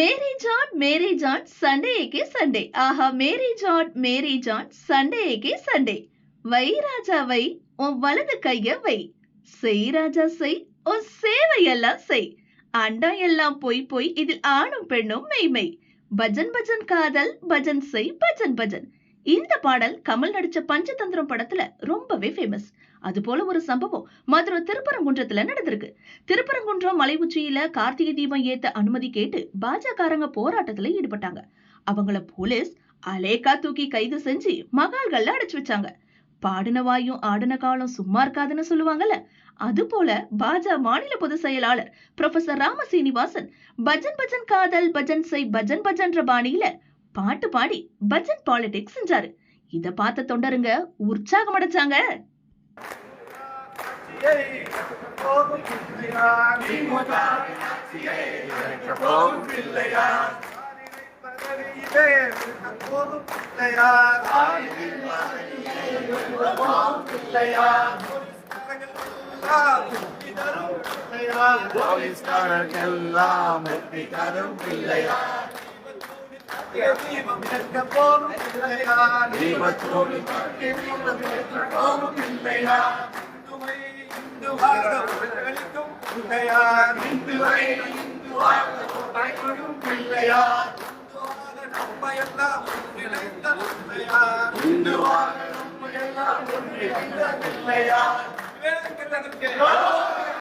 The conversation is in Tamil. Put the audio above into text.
மேரி ஜான் மேரி ஜான் சண்டேக்கே சண்டே. ஆஹா மேரி ஜான் மேரி ஜான் சண்டேக்கே சண்டே. வை ராஜா வை உன் வலது கைய வை. செய் ராஜா செய் உன் சேவையெல்லாம் செய். அண்டம் எல்லாம் பொய் பொய் இதில் ஆணும் பெண்ணும் மெய்மை பஜன் பஜன் காதல் பஜன் செய் பஜன் பஜன். இந்த பாடல் கமல் நடிச்ச பஞ்சதந்திரம் படத்துல ரொம்பவே ஃபேமஸ் அது போல ஒரு சம்பவம் மதுரை திருப்பரங்குன்றத்துல நடந்திருக்கு. திருப்பரங்குன்றம் மலை உச்சியில கார்த்திகை தீபம் ஏத்த அனுமதி கேட்டு பாஜகாரங்க போராட்டத்துல ஈடுபட்டாங்க. அவங்கள போலீஸ் அலேக்கா தூக்கி கைது செஞ்சு மகால்கள்ல அடைச்சு வச்சாங்க. பாடின வாயும் ஆடின காலம் சும்மா இருக்காதுன்னு சொல்லுவாங்கல்ல. அது போல பாஜ மாநில பொதுச் செயலாளர் ப்ரொஃபசர் ராம சீனிவாசன் பஜன் பஜன் காதல் பஜன் செய் பஜன் பஜன்ற பாணியில பாட்டு பாடி பஜன் பாலிடிக்ஸ் செஞ்சாரு இத பார்த்த தொண்டருங்க உற்சாகம் அடைச்சாங்க. போலீஸ்காரர்களெல்லாம் இந்து இந்துவாக நம்ம எல்லாம் ஒன்றிணைந்த பிள்ளையா